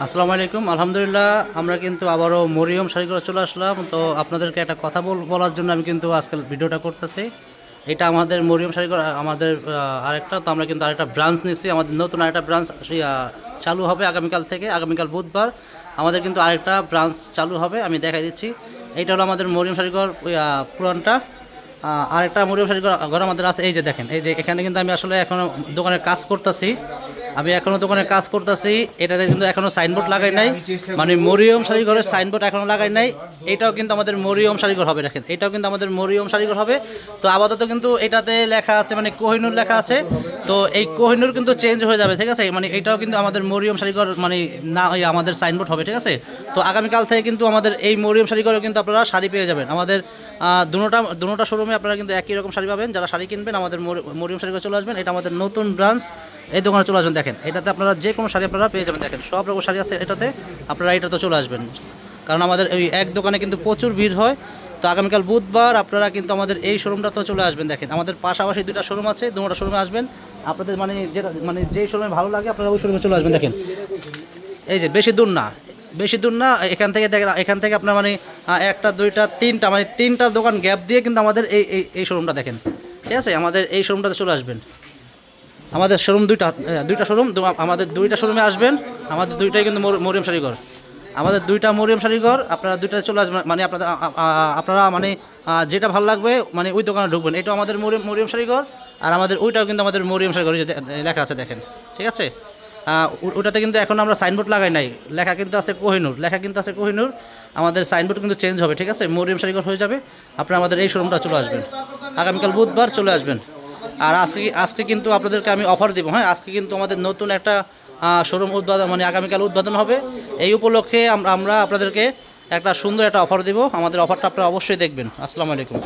আসসালামু আলাইকুম। আলহামদুলিল্লাহ আমরা কিন্তু আবারও মরিয়ম শাড়ি করে চলে আসলাম। তো আপনাদেরকে একটা কথা বল- বলার জন্য আমি কিন্তু আজকাল ভিডিওটা করতেছি। এটা আমাদের মরিয়ম শাড়ি ঘর, আমাদের আরেকটা। তো আমরা কিন্তু আরেকটা ব্রাঞ্চ নিচ্ছি আমাদের নতুন আরেকটা ব্রাঞ্চ চালু হবে আগামীকাল থেকে আগামীকাল বুধবার। আমাদের কিন্তু আরেকটা ব্রাঞ্চ চালু হবে আমি দেখাই দিচ্ছি। এইটা হলো আমাদের মরিয়ম শাড়িঘর পুরানটা। আরেকটা মরিয়ম শাড়ি ঘর- ঘর আমাদের আছে। এই যে দেখেন এই যে এখানে কিন্তু আমি আসলে এখনও দোকানের কাজ করতেছি। আমি এখনও দোকানে কাজ করতেছি, এটাতে কিন্তু এখনও সাইনবোর্ড লাগাই নাই। মানে মরিয়ম শাড়িঘরের সাইনবোর্ড এখনও লাগাই নাই। এটাও কিন্তু আমাদের মরিয়ম শাড়িঘর হবে, দেখেন। এটাও কিন্তু আমাদের মরিয়ম শাড়িঘর হবে। তো আপাতত কিন্তু এটাতে লেখা আছে মানে কোহিনুর লেখা আছে। তো এই কোহিনুর কিন্তু চেঞ্জ হয়ে যাবে, ঠিক আছে? মানে এটাও কিন্তু আমাদের মরিয়ম শাড়িঘর মানে না ওই আমাদের সাইনবোর্ড হবে, ঠিক আছে? তো আগামীকাল থেকে কিন্তু আমাদের এই মরিয়ম শাড়িঘরেও কিন্তু আপনারা শাড়ি পেয়ে যাবেন। আমাদের দুটা দুটা শোরুমে আপনারা কিন্তু একই রকম শাড়ি পাবেন। যারা শাড়ি কিনবেন, আমাদের মরি- মরিয়ম শাড়িঘর চলে আসবেন। এটা আমাদের নতুন ব্রাঞ্চ এই দোকানে চলে আসবেন, দেখেন। এটাতে আপনারা যে কোনো শাড়ি আপনারা পেয়ে যাবেন, দেখেন। সব রকম শাড়ি আছে এটাতে, আপনারা এটাতে চলে আসবেন। কারণ আমাদের এই এক দোকানে কিন্তু প্রচুর ভিড় হয়। তো আগামীকাল বুধবার আপনারা কিন্তু আমাদের এই শোরুমটা তো চলে আসবেন, দেখেন। আমাদের পাশাপাশি দুটা শোরুম আছে, দুটা শোরুমে আসবেন। আপনাদের মানে যেটা মানে যেই শোরুমে ভালো লাগে, আপনারা ওই শোরুমে চলে আসবেন, দেখেন। এই যে, বেশি দূর না, বেশি দূর না, এখান থেকে দেখেন এখান থেকে আপনার মানে একটা, দুইটা, তিনটা মানে তিনটা দোকান গ্যাপ দিয়ে কিন্তু আমাদের এই এই এই শোরুমটা দেখেন। ঠিক আছে? আমাদের এই শোরুমটাতে চলে আসবেন। আমাদের শোরুম দুইটা দুইটা শোরুম আমাদের দুইটা শোরুমে আসবেন, আমাদের দুইটাই কিন্তু মর- মরিয়ম শাড়িঘর আমাদের দুইটা মরিয়ম শাড়িঘর আপনারা দুইটা চলে আসবেন মানে আপনাদের আপনারা মানে যেটা ভালো লাগবে মানে ওই দোকানে ঢুকবেন। এটাও আমাদের মরিয়ম মরিয়ম শাড়িঘর আর আমাদের ওইটাও কিন্তু আমাদের মরিয়ম শাড়িঘর লেখা আছে দেখেন, ঠিক আছে? ওটাতে কিন্তু এখন আমরা সাইনবোর্ড লাগাই নাই। লেখা কিন্তু আছে কোহিনুর, লেখা কিন্তু আছে কোহিনুর। আমাদের সাইনবোর্ড কিন্তু চেঞ্জ হবে, ঠিক আছে? মরিয়ম শাড়িঘর হয়ে যাবে, আপনারা আমাদের এই শোরুমটা চলে আসবেন। আগামীকাল বুধবার চলে আসবেন। আর আজকে আজকে কিন্তু আপনাদেরকে আমি অফার দেবো হ্যাঁ? আজকে কিন্তু আমাদের নতুন একটা শোরুম উদ্বোধন মানে আগামীকাল উদ্বোধন হবে। এই উপলক্ষে আমরা আপনাদেরকে একটা সুন্দর একটা অফার দেবো। আমাদের অফারটা আপনারা অবশ্যই দেখবেন। আসসালামু আলাইকুম।